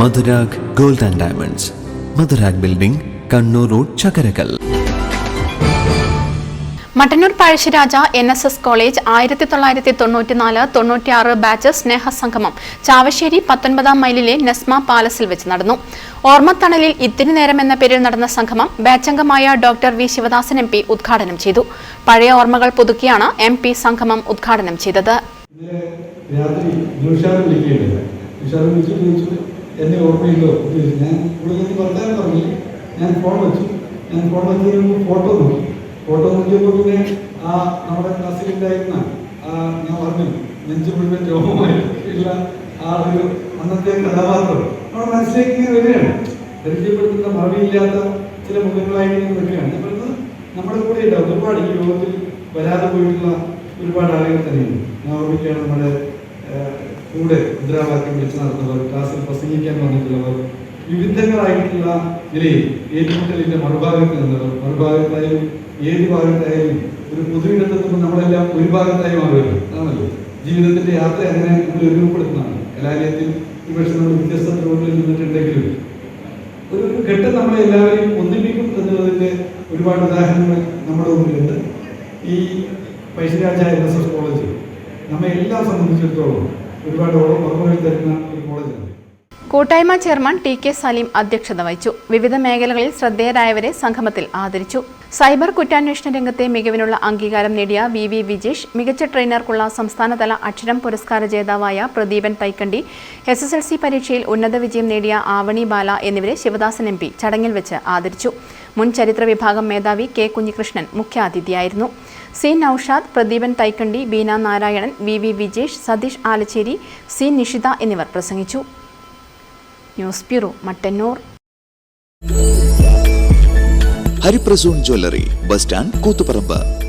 Madhurag gold and diamonds. Madhurag building Kannur road Chakkarakkal. Mattannur Pazhassiraja N S S college ആയിരത്തി തൊള്ളായിരത്തി തൊണ്ണൂറ്റിനാല് തൊണ്ണൂറ്റിയാറ് batch സ്നേഹസംഗമം Chavassery പത്തൊൻപതാം മൈലിലെ നെസ്മ പാലസിൽ വെച്ച് നടന്നു. ഓർമ്മത്തണലിൽ ഇത്തിരി നേരം എന്ന പേരിൽ നടന്ന സംഗമം ബാച്ചംഗമായ doctor V Sivadasan M P ഉദ്ഘാടനം ചെയ്തു. പഴയ ഓർമ്മകൾ പുതുക്കിയാണ് എം പി സംഗമം ഉദ്ഘാടനം ചെയ്തത്. രാത്രി എന്നെ ഓർമ്മയില്ലോ. ഞാൻ പുള്ളിക്കാരി വർത്താനം പറഞ്ഞു ഞാൻ ഫോൺ വെച്ചു. ഞാൻ ഫോൺ വെച്ചതിന് ഫോട്ടോ നോക്കി. ഫോട്ടോ നോക്കിയപ്പോൾ പിന്നെ ആ നമ്മുടെ ക്ലാസ്സിലുണ്ടായിരുന്ന ആ ഞാൻ പറഞ്ഞു നെഞ്ചു മുഴുവൻ രോഗമായിട്ടുള്ള ആ ഒരു അന്നത്തെ കഥാപാത്രം. നമ്മുടെ മനസ്സിലേക്ക് ഇങ്ങനെ വരികയാണ്. പരിചയപ്പെടുത്തുന്ന മറവിയില്ലാത്ത ചില മുഖങ്ങളായിട്ട് ഇങ്ങനെ വരികയാണ്. പറയുന്നത് നമ്മുടെ കൂടെ ഉണ്ടാവും ഒരുപാട് ഈ യോഗത്തിൽ വരാതെ പോയിട്ടുള്ള ഒരുപാട് ആളുകൾ തന്നെയുണ്ട്. ഞാൻ ഓർമ്മിക്കുകയാണ് നമ്മുടെ കൂടെ മുദ്രാവാക്യം വെച്ച് നടത്തുന്ന ക്ലാസ്സിൽ പ്രസംഗിക്കാൻ വന്നിട്ടുള്ളവർ വിവിധങ്ങളായിട്ടുള്ള നിലയിൽ ഏറ്റുമുട്ടലിന്റെ മറുഭാഗത്ത് നിന്നവർ മറുഭാഗത്തായാലും ഏത് ഭാഗത്തായാലും ഒരു പൊതുവിടത്തെത്തുമ്പോൾ നമ്മളെല്ലാം ഒരു ഭാഗത്തായി ആണല്ലോ ജീവിതത്തിന്റെ യാത്ര അങ്ങനെ നമ്മൾ രൂപപ്പെടുത്തുന്നതാണ് കലാലയത്തിൽ ഈ വർഷം നമ്മൾ വ്യത്യസ്ത റോഡിൽ നിന്നിട്ടുണ്ടെങ്കിലും ഒരു ഘട്ടം നമ്മളെ എല്ലാവരെയും ഒന്നിപ്പിക്കും എന്നുള്ളതിന്റെ ഒരുപാട് ഉദാഹരണങ്ങൾ നമ്മുടെ മുമ്പിലുണ്ട്. ഈ Pazhassiraja N S S college നമ്മെ എല്ലാം സംബന്ധിച്ചിടത്തോളം ഒരുപാട് ഓർമ്മകൾ തരുന്ന ഒരു കോളേജാണ്. കൂട്ടായ്മ ചെയർമാൻ ടി കെ സലീം അധ്യക്ഷത വഹിച്ചു. വിവിധ മേഖലകളിൽ ശ്രദ്ധേയരായവരെ സംഗമത്തിൽ ആദരിച്ചു. സൈബർ കുറ്റാന്വേഷണ രംഗത്തെ മികവിനുള്ള അംഗീകാരം നേടിയ വി വി വിജേഷ് മികച്ച ട്രെയിനർക്കുള്ള സംസ്ഥാനതല അക്ഷരം പുരസ്കാര ജേതാവായ Pradeepan Thaikandi S S L C പരീക്ഷയിൽ ഉന്നത വിജയം നേടിയ ആവണി ബാല എന്നിവരെ ശിവദാസൻ എം പി ചടങ്ങിൽ വെച്ച് ആദരിച്ചു. മുൻ ചരിത്ര വിഭാഗം മേധാവി K Kunhikrishnan മുഖ്യാതിഥിയായിരുന്നു. C Naushad Pradeepan Thaikandi Beena Narayanan V V Vijesh Satheesh Alacheri C Nishitha എന്നിവർ പ്രസംഗിച്ചു. News bureau Mattannur. Hariprasoon jewellery bus stand Koothuparamba.